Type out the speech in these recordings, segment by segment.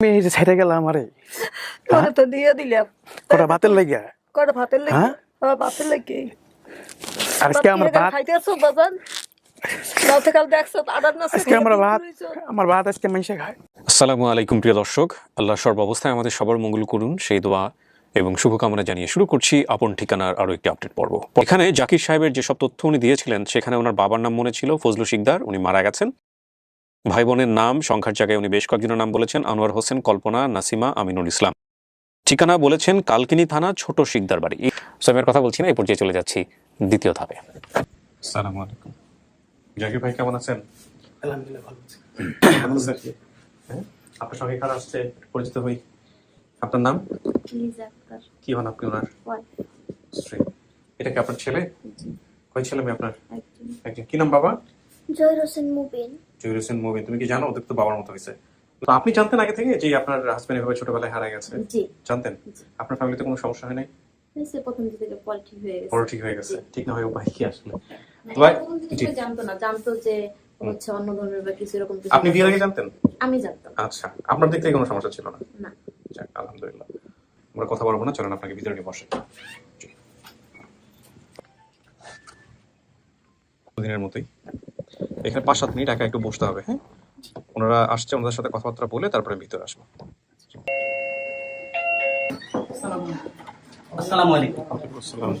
আমি এই যে ছেড়ে গেলাম আরে। পরে তো দিয়ে দিলাম। কটা ভাতের লাগিয়া? কটা ভাতের লেগে হ্যাঁ? ভাতের লেগে আজকে আমার ভাত খাইতেছো বাজান? আসসালামু আলাইকুম প্রিয় দর্শক। আল্লাহ সর্বাবস্থায় আমাদের সবার মঙ্গল করুন সেই দোয়া এবং শুভকামনা জানিয়ে শুরু করছি আপন ঠিকানার আরও একটি আপডেট পর্ব। এখানে জাকির সাহেবের যেসব তথ্য উনি দিয়েছিলেন সেখানে ওনার বাবার নাম মনে ছিল ফজলু শিকদার উনি মারা গেছেন। ভাই বোনের নাম সংখ্যার জায়গায় উনি বেশ কয়েকজনের নাম বলেছেন আনোয়ার হোসেন কল্পনা নাসিমা আমিনুল ইসলাম। ঠিকানা বলেছেন কালকিনি থানা ছোট শিকদার বাড়ি। সোমের কথা বলছি না এই পর্যায়ে চলে যাচ্ছি দ্বিতীয় ধাপে। আসসালামু আলাইকুম। জাকির ভাই কেমন আছেন? আলহামদুলিল্লাহ ভালো আছি। কেমন আছেন? হ্যাঁ? আপনার সঙ্গে কারা আসছে? পরিচিত হই। আপনার নাম? কি হন আপনি ওনার? এটা কি আপনার ছেলে? কয় ছেলে মেয়ে আপনার? একজন। কি নাম বাবা? জহির হোসেন মুবিন। জহির হোসেন মুবিন তুমি কি জানো? ওদের তো বাবার মতো হয়েছে। তো আপনি জানতেন আগে থেকে যে আপনার হাজবেন্ড এভাবে ছোটবেলায় হারা গেছে? জানতেন? আপনার ফ্যামিলিতে কোনো সমস্যা হয় নাই? প্রথম থেকে হয়ে গেছে। বড় হয়ে গেছে। ঠিক না হয় উপায় কি আসলে? না, ভাই, প্রথম দিকে জি। সে জানতো না। জানতো যে হচ্ছে অন্য ধর্মের বা কিছু এরকম কিছু আপনি বিয়ের আগে জানতেন? আমি জানতাম। আচ্ছা। আপনার দিক থেকে কোনো সমস্যা ছিল না? না। যাক আলহামদুলিল্লাহ। আমরা কথা বলব না চলেন আপনাকে ভিতরে নিয়ে বসে। দিনের মতোই। এখানে পাঁচ সাত মিনিট একা একটু বসতে হবে হ্যাঁ? ওনারা আসছে ওনাদের সাথে কথাবার্তা বলে তারপরে ভিতরে আসব। আসসালামু আলাইকুম। আসসালাম।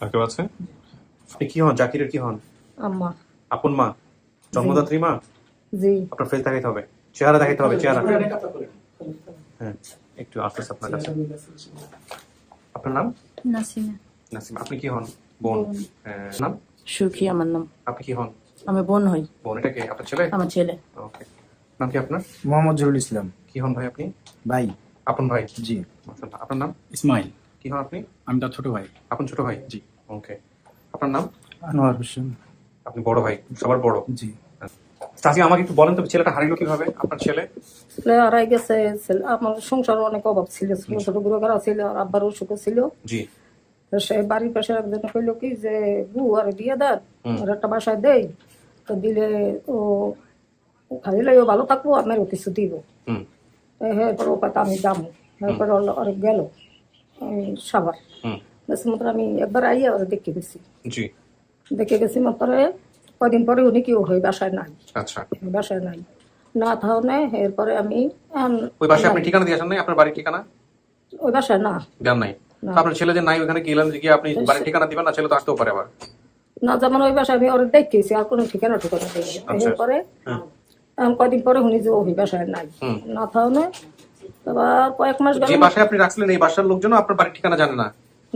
আর কেউ আছে? কি হন? জাকিরের কি হন? আম্মা। আপন মা জন্মদাত্রী মা? জি। আপনার ফেস দেখাইতে হবে চেহারা দেখাইতে হবে চেহারা। হ্যাঁ একটু আসতেছে আপনার কাছে। আপনার নাম? নাসিমা। নাসিম আপনি কি হন? বোন। হ্যাঁ, নাম? সুখী আমার নাম। আপনি কি হন? আমি বোন হই। বোন এটা কে আপনার ছেলে? আমার ছেলে। ওকে নাম কি আপনার? মোহাম্মদ জহুরুল ইসলাম। কি হন ভাই আপনি? ভাই। আপন ভাই? জি। আপনার নাম? ইসমাইল। কি হন আপনি? আমি তার ছোট ভাই। আপন ছোট ভাই? জি। ওকে আপনার নাম? আনোয়ার হোসেন। আপনি বড় ভাই সবার বড়। জি। চাচি আমাকে একটু বলেন তো ছেলেটা হারিলো কীভাবে? আপনার ছেলে? ছেলে হারাই গেছে আমার সংসার অনেক অভাব ছিল ছোট ছোটগুলো ঘর ছিল আর আব্বার অসুখ ছিল। জি। সে বাড়ির পাশে একজন কইল কি যে আর আর একটা বাসায় দেই তো দিলে ও ও খালি লাগে ভালো থাকব আমার কিছু দিব। হুম। হ্যাঁ ও কথা আমি যাব। এরপরে আর গেল সাবার হুম। বেশ মাত্র আমি একবার আইয়া ওরা দেখে গেছি জি। দেখে গেছি মাত্র কদিন পরে উনি কি ওই বাসায় নাই। আচ্ছা। বাসায় নাই। না থাকলে এরপরে আমি ওই বাসায় আপনি ঠিকানা দিয়ে আসেন নাই? আপনার বাড়ির ঠিকানা? ওই বাসায় না। দেন নাই। আপনার ছেলে যে নাই ওখানে গেলেন যে আপনি বাড়ির ঠিকানা দিবেন? না ছেলে তো আসতেও পারে আবার। না যেমন ওই বাসায় আমি ওরা দেখেছি আর কোনো ঠিকানা ঠিকানা আচ্ছা। এরপরে হুম। আম, কদিন পরে উনি যে ওই বাসায় নাই। না থাকলে এবার কয়েক মাস যে বাসায় আপনি রাখছিলেন এই বাসার লোকজন আপনার বাড়ির ঠিকানা জানে না।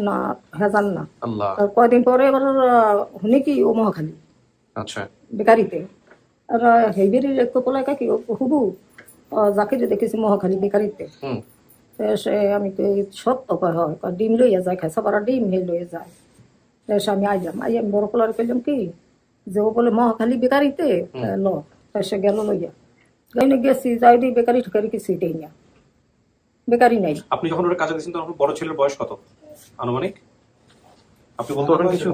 না হেজান না। আল্লাহ। কয়দিন পরে এবার উনি কি ও মহাখালী। আচ্ছা। বেকারিতে আর হেবিরির একটু পোলাই কাকি হুবু যে দেখেছি মহাখালী বেকারিতে সে আমি সত্য কয় হয় ডিম লইয়া যায় খাই সবার ডিম হে লইয়া যায়। সে আমি আইলাম আই আমি বড় পোলার কইলাম কি যে ও বলে মহাখালী বেকারিতে ল। সে গেল লইয়া। গাইনে গেছি যাই দি বেকারি ঠেকারি কিছু দেই না। বেকারি নাই। আপনি যখন ওর কাজে দিয়েছেন তখন বড় ছেলের বয়স কত? আনুমানিক? আপনি বলতে পারবেন কিছু?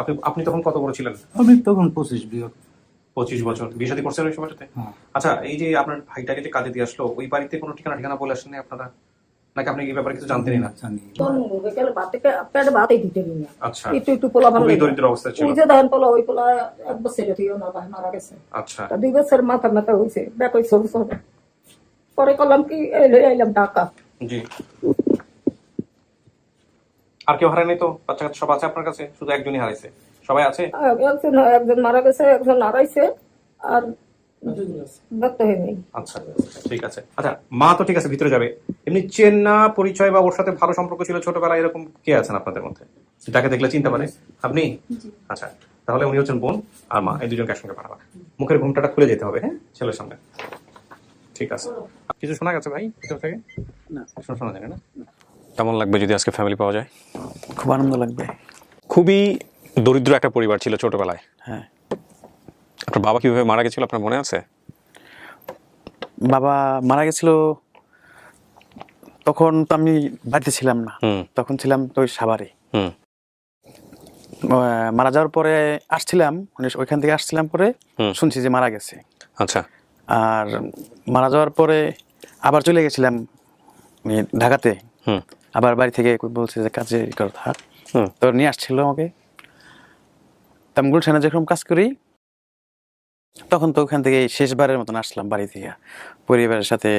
আপনি আপনি তখন কত বড় ছিলেন? আমি তখন পঁচিশ বিয়ে পঁচিশ বছর। বিয়ে শাদী করছেন ওই সময়টাতে? হ্যাঁ। আচ্ছা এই যে আপনার ভাইটাকে যে কাজে দিয়ে আসলো ওই বাড়িতে কোনো ঠিকানা ঠিকানা বলে আসেন আপনারা? নাকি আপনি এই ব্যাপারে কিছু জানতেনই না? না। আচ্ছা। একটু একটু পোলা ভালো দরিদ্র অবস্থা ছিল। ওই যে দেখেন পোলা ওই পোলা এক বছর থেকে না ভাই মারা গেছে। আচ্ছা। তা দুই বছর মাথা মাথা সব সব পরে করলাম কি ঢাকা। জি। আর কেউ হারায়নি তো? বাচ্চা কাচ্চা সব আছে আপনার কাছে? শুধু একজনই হারাইছে। সবাই আছে? একজন একজন মারা গেছে একজন হারাইছে আর আচ্ছা ঠিক আছে। আচ্ছা মা তো ঠিক আছে ভিতরে যাবে। এমনি চেনা পরিচয় বা ওর সাথে ভালো সম্পর্ক ছিল ছোটবেলায় এরকম কে আছেন আপনাদের মধ্যে? যাকে দেখলে চিনতে পারে। আপনি? আচ্ছা তাহলে উনি হচ্ছেন বোন আর মা এই দুজনকে একসঙ্গে পাঠাবা। মুখের ঘুমটাটা খুলে যেতে হবে হ্যাঁ? ছেলের সামনে। ঠিক আছে। কিছু শোনা গেছে ভাই ভিতর থেকে? না। শোনা শোনা যায় না। কেমন লাগবে যদি আজকে ফ্যামিলি পাওয়া যায়? খুব আনন্দ লাগবে। খুবই দরিদ্র একটা পরিবার ছিল ছোটবেলায়। হ্যাঁ। আপনার বাবা কীভাবে মারা গেছিল আপনার মনে আছে? বাবা মারা গেছিল তখন তো আমি বাড়িতে ছিলাম না। তখন ছিলাম তো ওই সাভারে। মারা যাওয়ার পরে আসছিলাম মানে ওইখান থেকে আসছিলাম পরে। শুনছি যে মারা গেছে। আচ্ছা। আর মারা যাওয়ার পরে আবার চলে গেছিলাম ঢাকাতে। আবার বাড়ি থেকে বলছে যে কাজে কথা হুম। তো নিয়ে আসছিল আমাকে। তা আমি গুলশানে যখন কাজ করি তখন তো ওখান থেকে শেষবারের মতন আসলাম বাড়ি থেকে। পরিবারের সাথে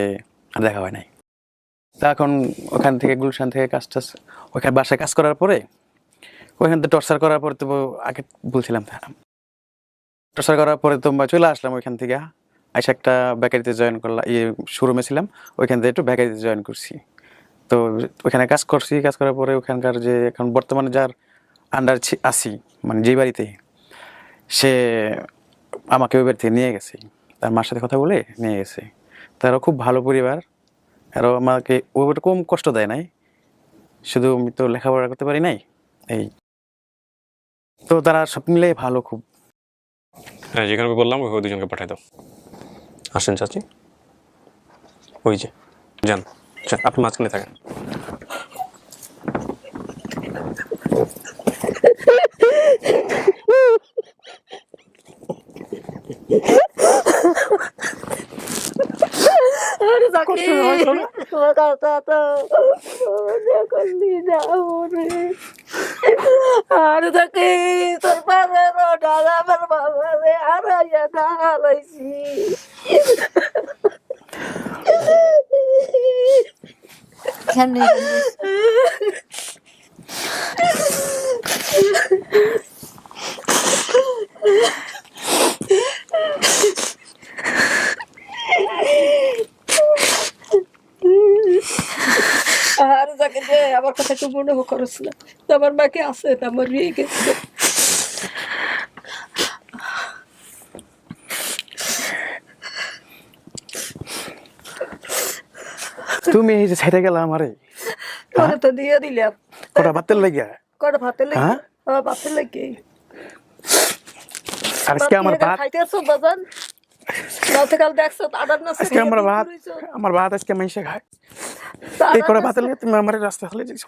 দেখা হয় নাই। তা এখন ওখান থেকে গুলশান থেকে কাজ টাজ ওখানে বাসায় কাজ করার পরে ওইখান থেকে টর্চার করার পরে তো আগে বলছিলাম তা টর্চার করার পরে তো চলে আসলাম ওইখান থেকে। আইসা একটা বেকারিতে জয়েন করলাম ইয়ে শোরুমে ছিলাম ওইখান থেকে একটু বেকারিতে জয়েন করছি। তো ওখানে কাজ করছি কাজ করার পরে ওখানকার যে এখন বর্তমানে যার আন্ডার আছি মানে যে বাড়িতে সে আমাকে ওই বাড়িতে নিয়ে গেছে। তার মার সাথে কথা বলে নিয়ে গেছে। তারও খুব ভালো পরিবার। আরও আমাকে ওইটা কম কষ্ট দেয় নাই। শুধু আমি তো লেখাপড়া করতে পারি নাই এই। তো তারা সব মিলে ভালো খুব। হ্যাঁ যেখানে বললাম ওই দুজনকে পাঠাই দাও। আসেন চাচি। ওই যে যান, আপনি মাঝখানে থাকেন। আরে তোর আমার বাবা রে হারাইছি। কেমনে আর যাকে রে আমার কথা একটু মনে করছ না। আমার মাকে আছে আমার বিয়ে গেছে তুমি এই যে ছেড়ে গেলা আমারে তোরে তো দিয়ে দিলাম কটা বাতের লাগিয়া? কটা ভাতে লেগে হ্যাঁ? আমার ভাতে লেগে আজকে আমার ভাত খাইতেছো বাজান। রাতে কাল দেখছ আদার না আজকে আমার ভাত আমার ভাত আজকে মাইসে খায়। এই করে ভাতের লাগে তুমি আমার রাস্তা হলে যাইছো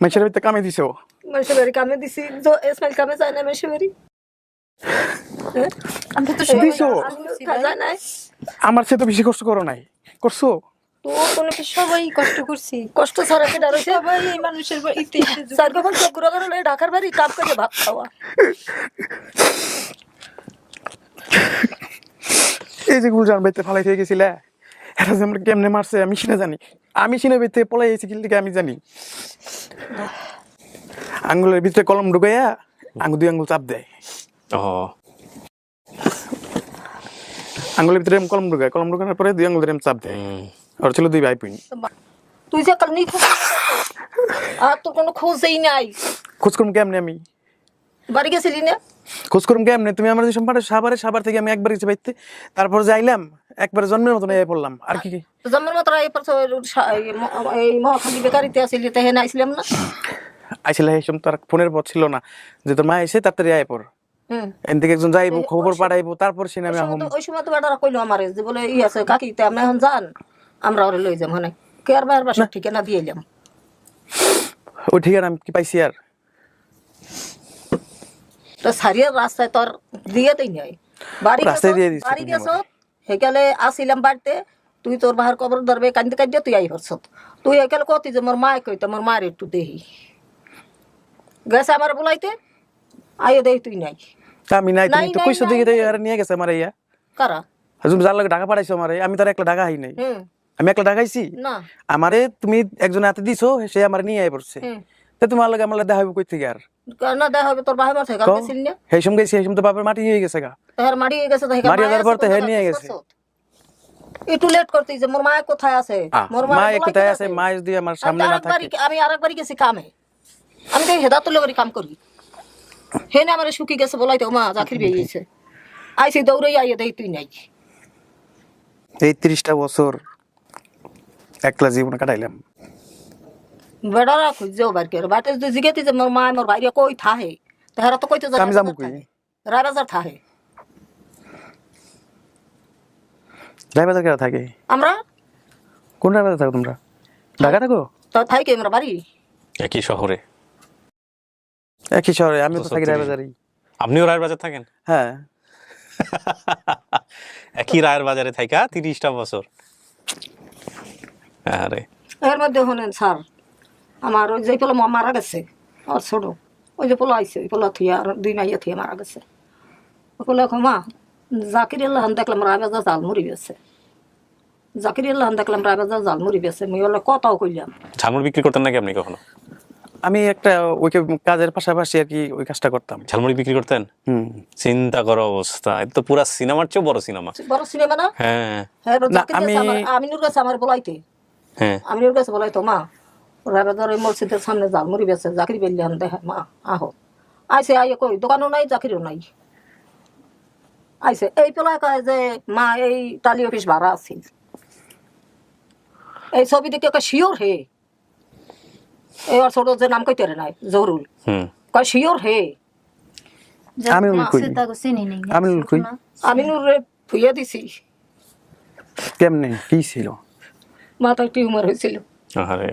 মাইসের ভিতরে কামে দিছো? মানুষের বাড়ি কামে দিছি তো ইসমাইল কামে যায় না মানুষের বাড়ি? আমরা তো দিছো? নাই। আমার সে তো বেশি কষ্ট করো নাই। করছ? তো কোনো সবাই কষ্ট করছি। কষ্ট ছাড়া কি ডারছে সবাই এই মানুষের বাড়িতে চার কখন চোখ করে লয়ে ঢাকার বাড়ি কাম করে ভাত খাওয়া। এই যে গুলজান বাইতে ফালাই থেকে গেছিলে এটা যে আমরা কেমনে মারছে আমি সিনে জানি। আমি সিনে বাইতে পলাই কিল থেকে আমি জানি? আঙ্গুলের ভিতরে কলম ঢুকাইয়া আঙ্গুল দুই আঙ্গুল চাপ দেয়। ও। আঙ্গুলের ভিতরে কলম ঢুকায় কলম ঢুকানোর পরে দুই আঙ্গুল ধরে চাপ দেয়। ওর ছিল দুই ভাই পুইন তুই যে কাল নিখোঁজ আর তোর কোনো খোঁজই নাই। খোঁজ করুম কেমনে আমি? বাড়ি গেছিলি না? খোঁজ করুম কেমনে? তুমি আমার যে সম্পাদক সাবারে সাবার থেকে আমি একবার গেছি বাইতে তারপর যাইলাম একবার জন্মের মতন এই পড়লাম। আর কি কি? জন্মের মতো এই পাশে এই মহাখালী বেকারিতে আসিলি তো হেন আইছিলাম না? আইসিলা এই সময় তার ফোনের পর ছিল না। যে তোর মা এসে তাড়াতাড়ি আয় হুম। এন থেকে একজন যাইবো খবর পাঠাইবো তারপর সে নামে ওই সময় তো- ওই সময় তো বেটারা কইলো আমারে যে বলে ই আছে কাকি তে আপনি এখন যান? আমরা ওরে লই যাম মানে কে আর বাইর বাসা ঠিকানা দিয়ে এলাম ওই ঠিকানা আমি কি পাইছি আর? তো সারিয়ার রাস্তায় তোর দিয়ে দেই নাই। বাড়ি রাস্তায় দিয়ে দিছি বাড়ি গেছো হেকালে আসিলাম বাড়িতে তুই তোর বাহার কবর ধরবে কান্দে কান্দে তুই আই হরছ তুই হেকালে কতি যে মোর মায় কইতে মোর মায়ের একটু দেহি। গেছে আমার বলাইতে আইও দেই তুই নাই। আমি নাই তুমি তো কইছো নাই, দিকে আর নিয়ে গেছে আমার ইয়া কারা? তুমি যার লাগে ঢাকা পাঠাইছো আমারে আমি তার একলা ঢাকা হাই নাই। হুম। আমি একলা ঢাকাইছি আমারে তুমি একজন হাতে দিছো সে আমার নিয়ে আই পড়ছে। তা তোমার লাগে আমার লাগে দেখা হইব কই থেকে আর? না দেখা হবে তোর বাহার মাঠে কাল না? সেই সময় গেছি সেই সময় তো বাপের মাটি হয়ে গেছে গা। তাহার মারি গেছে তো হেকা মারি যাওয়ার আছে পর তো হে কোথায় নিয়ে আছে, গেছে। একটু লেট করতে যে মোর মায় কোথায় আছে? মোর মা মায়ের এক বলাইতে কোথায় আছে। আছে মা যদি আমার সামনে না থাকে। আমি আরেকবারই গেছি কামে। আমি তো কাম করি। হে না আমার শুকি গেছে বলাইতে ও মা জাকির বিয়ে গেছে আইসি দৌড়ে আইয়ে দেই তুই নাই। বছর। একলা জীবন কাটাইলাম। বেড়ারা খুঁজছেও বার করে বাটে যদি জিগেতি যে মোর মা মোর ভাইরে কই থাহে? তাহারা তো কইতে আমি যাব কই? থাহে। রায়বাজার কেরা থাকে? আমরা? কোন রায়বাজার থাকো তোমরা? ঢাকা থাকো? তো থাকি আমরা বাড়ি। একই শহরে। একই শহরে আমি তো থাকি। আপনিও রায়ের বাজার থাকেন? হ্যাঁ। একই রায়ের বাজারে থাকা তিরিশটা বছর। আরে। এর মধ্যে স্যার আমার ওই যে পোলো মারা গেছে আর ছোট ওই যে পোলো আইছে ওই পোলো থুয়া আর দুই মাইয়া থুয়া মারা গেছে। ওই পোলো এখন মা জাকির আল্লাহান দেখলাম রায়বাজার জাল মুড়ি বেছে। জাকির আল্লাহান দেখলাম রায়বাজার জাল মুড়ি বেছে মুই বলে কথাও কইলাম? ঝালমুড়ি বিক্রি করতেন নাকি আপনি কখনো? আমি একটা ওই কাজের পাশাপাশি আর কি ওই কাজটা করতাম। ঝালমুড়ি বিক্রি করতেন? হুম। চিন্তা করো অবস্থা এটা তো পুরা সিনেমার চেয়েও বড় সিনেমা। বড় সিনেমা না? হ্যাঁ। হ্যাঁ আমি- গেছে আমিনুর কাছে আমার বলাইতে। হ্যাঁ। আমিনুর কাছে বলাই তো মা রায়বাজার ওই মসজিদের সামনে জাল মুড়ি বেছে জাকির বেলিয়ান দেখে মা আহো। আইসে আইয়ে কই? দোকানও নাই জাকিরও নাই। আইসে এই পেলায় কয় যে মা এই টালি অফিস ভাড়া আছিল এই ছবি দেখে কয় শিওর হে? এই ওর ছোট যে নাম কইতে রে নাই জহুরুল। হুম। কয় শিওর হে? আমি কই? আমি ফুইয়া দিছি। কেমনে? কি ছিল? মাথায় টিউমার হয়েছিল। আরে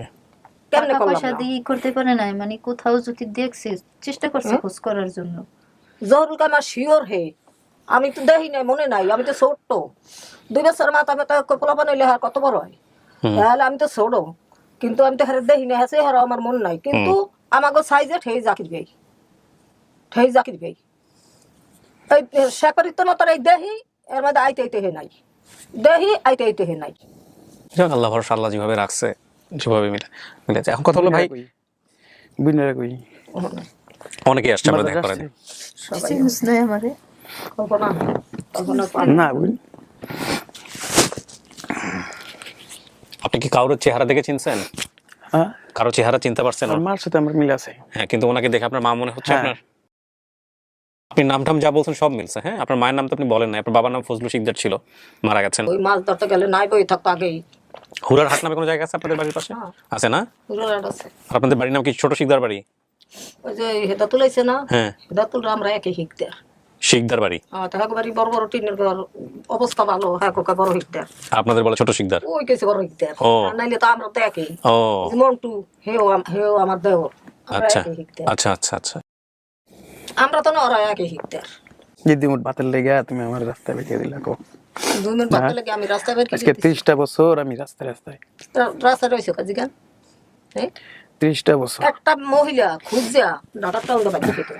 কেমনে পয়সা? দিয়ে করতে পারে নাই মানে কোথাও যদি দেখছে চেষ্টা করছে খোঁজ করার জন্য। কয় আমার শিওর হে। আমি তো দেখি নাই মনে নাই আমি তো ছোট্ট। দুই বছর মাথা ব্যথা পোলা বানাইলে আর কত বড় হয়? তাহলে আমি তো ছোট কিন্তু আমি তো হারে দেখি না হেসে হারা আমার মন নাই। কিন্তু আমাকে সাইজে ঠেই জাকির গাই ঠেই জাকির গাই এই শেখরিত না তার এই দেহি এর মধ্যে আইতে আইতে হে নাই। দেহি আইতে আইতে হে নাই। যাক আল্লাহ ভরসা আল্লাহ যেভাবে রাখছে যেভাবে মিলে মিলেছে এখন কথা হলো ভাই কই অনেকে আসছে আমরা দেখা করেন না। আপনি কি কারোর চেহারা দেখে চিনছেন? হ্যাঁ। কারও চেহারা চিনতে পারছেন? আমার মার সাথে আমার মিল আছে। হ্যাঁ কিন্তু ওনাকে দেখে আপনার মা মনে হচ্ছে হ্যাঁ। আপনার আপনি নাম টাম যা বলছেন সব মিলছে হ্যাঁ? আপনার মায়ের নাম তো আপনি বলেন না আপনার বাবার নাম ফজলু শিকদার ছিল মারা গেছেন। ওই মাছ ধরতে গেলে নাই বই থাকতো আগেই। হুরার হাট নামে কোনো জায়গা আছে আপনাদের বাড়ির পাশে? হ্যাঁ। আছে না? রাত আছে। আর আপনাদের বাড়ির নাম কি ছোট শিকদার বাড়ি? ওই যে হেদা তুলাইছে না? হ্যাঁ। হেদা তুলরা আমরা একই শিখতে শিকদার বাড়ি? তো একবারই বড় বড় টিনের ঘর অবস্থা ভালো হ্যাঁ কোকা বড় হিকতে আপনাদের বলে ছোট শিকদার? ওই কেছে বড় হিকতে ও। নাইলে তো আমরা তো একই। ও। মন্টু হেও হেও আমার দেওর। আচ্ছা। আচ্ছা আচ্ছা আচ্ছা। আমরা তো না ওরা একই হিকতে যদি মোট বাতের লেগে তুমি আমার রাস্তায় বেরিয়ে দিলা কো দুই মিনিট আমি রাস্তা বের আজকে করে ত্রিশটা বছর আমি রাস্তায় রাস্তায়। রাস্তা রয়েছে কাজী গান হ্যাঁ? ত্রিশটা বছর। একটা মহিলা খুঁজা ডাকাতটা উল্টা বাড়ি খেত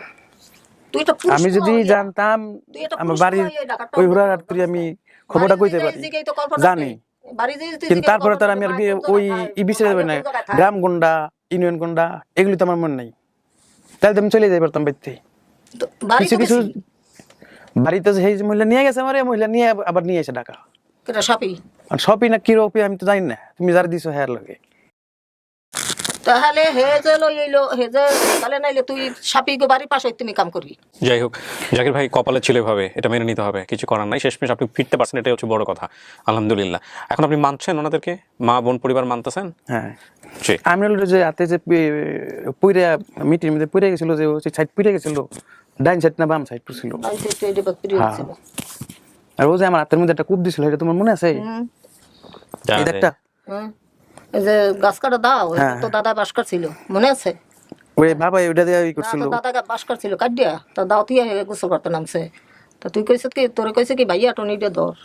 তুই তো পুরুষ আমি যদি জানতাম আমার বাড়ির ওই থেকে আমি খবরটা কইতে পারি। জানি। কিন্তু তারপরে তার আমি আর ওই ই বিচারে যাবে না। গ্রাম গুন্ডা ইউনিয়ন গুন্ডা এগুলি তো আমার মনে নাই। তাহলে তো আমি চলে যাই পারতাম বাড়িতে। কিছু কিছু বাড়িতে সেই মহিলা নিয়ে গেছে আমার এই মহিলা নিয়ে আবার নিয়ে এসে ডাকা সাপি সবই না কি রপি আমি তো জানি না। তুমি যারা দিছো হ্যার লগে। তাহলে হে যে লই হে যে তাহলে নাইলে তুই সাপি গো বাড়ির পাশে তুমি কাম করবি যাই হোক জাকির ভাই কপালে ছিল এভাবে এটা মেনে নিতে হবে কিছু করার নাই শেষমেশ আপনি ফিরতে পারছেন এটাই হচ্ছে বড় কথা আলহামদুলিল্লাহ। এখন আপনি মানছেন ওনাদেরকে? মা বোন পরিবার মানতেছেন? হ্যাঁ। আমি যে হাতে যে পুইরা মিটির মধ্যে পুইরা গেছিল যে ওই সাইড পুইরা গেছিল ডাইন সাইড না বাম সাইড ছিল হ্যাঁ। আর ও যে আমার হাতের মধ্যে একটা কূপ দিছিল এটা তোমার মনে আছে? এই। এই যে গাছ কাটা দাও হ্যাঁ, তো দাদা বাস করছিল মনে আছে? ওই বাবা ওইটা দিয়ে ই করছিল। দাদা বাস করছিল কাটিয়া তা দাও তুই গোসল করতে নামছে। তা তুই কইছ কি তোরে কইছে কি ভাইয়া টনি দিয়ে ধর।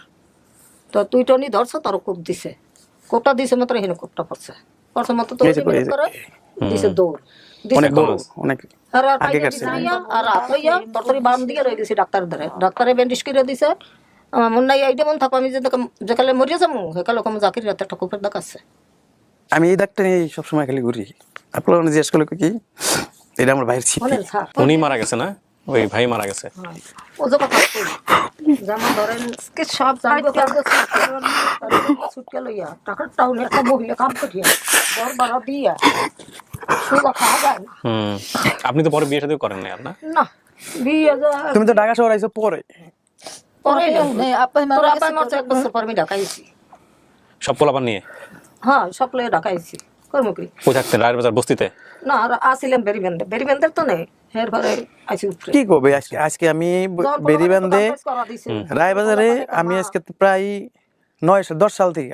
তো তুই টনি ধরছ তোর কোপ দিছে। কোপটা দিছে মাত্র হেন কোপটা পড়ছে। পড়ছে মাত্র তো দিছে দৌড়। দিছে দৌড়। অনেক আর আর আগে পাইয়া কাটছে। দিছে ইয়া, আর হাত লইয়া তরতরি বাম দিকে রয়ে গেছি ডাক্তার ধরে। ডাক্তারে ব্যান্ডেজ করে দিছে? আমার মন নাই এইটা মন থাকো আমি যে যেকালে মরিয়া যাব সেকালে কম জাকির রাতে একটা কুপের দেখাচ্ছে আমি এই দাগটা নিয়ে সবসময় খালি ঘুরি। আপনার জিজ্ঞেস করল কি? এটা আমার ভাইয়ের ছিপি। উনি মারা গেছে না? ওই ভাই মারা গেছে। ও যে কথা যেমন ধরেন কি সব জানব ছুটকে লইয়া টাকার টাউনে একটা মহিলা কাম করিয়া বর বাড়া দিয়া সুদা খাওয়া যায় না। হুম। আপনি তো পরে বিয়ে সাথে করেন না না বিয়ে তুমি তো ঢাকা শহর আইছো পরে। পরে আপাই মরছে এক বছর পর আমি ঢাকাইছি সব পোলাপান নিয়ে? হ্যাঁ সব লয়ে কর্মকরি কই থাকতেন রায়ের বাজার বস্তিতে? না আর আসিলাম বেরিবেন্দে বেরিবেন্দের তো নেই হের ঘরে আইসি উপরে। কি করবে আজকে আজকে আমি বেরিবান্ধে রায়বাজারে আমি আজকে প্রায় নয় সাল দশ সাল থেকে।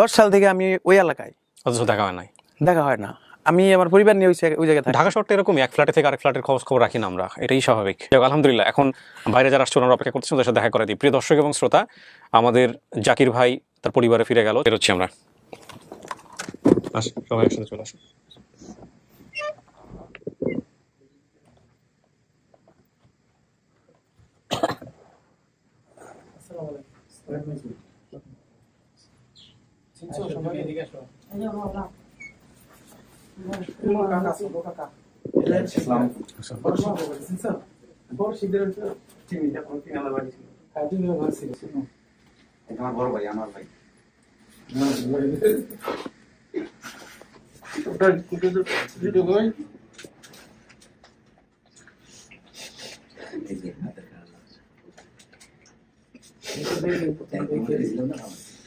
দশ সাল থেকে আমি ওই এলাকায়। অথচ দেখা হয় নাই? দেখা হয় না। আমি আমার পরিবার নিয়ে ওই জায়গায়- থাকি। ঢাকা শহরটা এরকম এক ফ্ল্যাটে থেকে আরেক ফ্ল্যাটের খোঁজ খবর রাখি না আমরা। এটাই স্বাভাবিক। যাক, আলহামদুলিল্লাহ এখন বাইরে যারা আসছে ওনারা অপেক্ষা করছেন ওদের সাথে দেখা করে দিই। প্রিয় দর্শক এবং শ্রোতা আমাদের জাকির ভাই তার পরিবারে ফিরে গেল। বেরোচ্ছি আমরা। সবাই একসাথে চলে আসুন।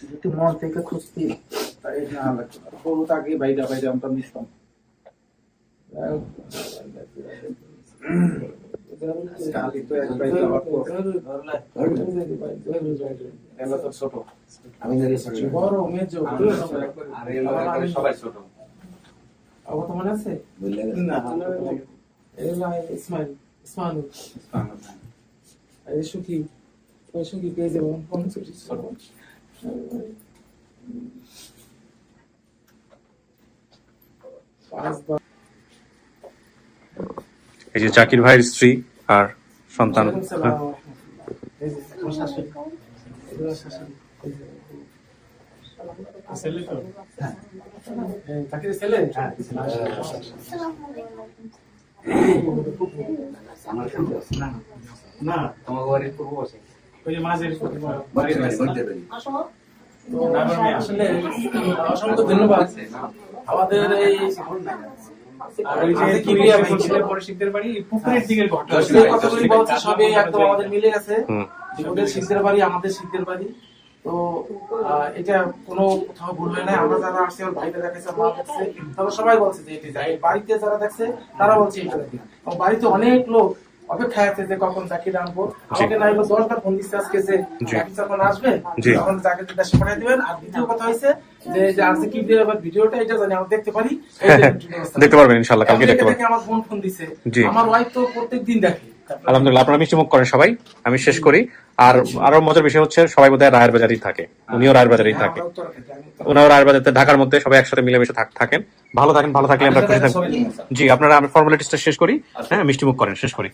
একটু মন থেকে খুঁজতি তাই না? গরু তাকে বাইরে বাইরে আমরা মিশতাম। মনে আছে না ইসমাইল সুখী সুখী পেয়ে যাব পাঁচবার এই যে জাকির ভাইয়ের স্ত্রী আর সন্তান। আমাদের এই আর ওই যে বাড়ি পুকুরের দিকের ঘরটা যে বলছে সবই একদম আমাদের মিলে গেছে। ওদের শীতের বাড়ি আমাদের শীতের বাড়ি। তো আহ, এটা কোনো কোথাও ভুল হয় না আমরা যারা আসছি আমার ভাইটা দেখেছে মা দেখছে। তারা সবাই বলছে যে এটি যাই বাড়িতে যারা দেখছে তারা বলছে এটা দেখি বাড়িতে অনেক লোক অপেক্ষায় আছে যে কখন চাকরি আনব আমাকে না হলে দশটা ফোন দিচ্ছে আজকে যে চাকরি যখন আসবে তখন চাকরি দেশে পাঠিয়ে দিবেন। আর দ্বিতীয় কথা হয়েছে যে যে আজকে কি দিয়ে আবার ভিডিওটা এটা জানি আমরা দেখতে পারি। এই যে একটু ব্যবস্থা দেখতে পারবেন কালকে দেখতে পারবেন। আমার বোন ফোন দিছে। আমার ওয়াইফ তো প্রত্যেক দিন দেখে আলহামদুলিল্লাহ আপনারা মিষ্টি মুখ করেন সবাই আমি শেষ করি। আর আরও মজার বিষয় হচ্ছে সবাই বোধহয় রায়ের বাজারেই থাকে। উনিও রায়ের বাজারেই থাকে। আমি উত্তর- ওনাও রায়ের বাজারে ঢাকার মধ্যে সবাই একসাথে মিলেমিশে থাক- থাকেন। ভালো থাকেন ভালো থাকলে আমরা খুশি থাকব। জি আপনারা আমি ফর্মালিটিসটা শেষ করি। হ্যাঁ মিষ্টি মুখ করেন শেষ করি।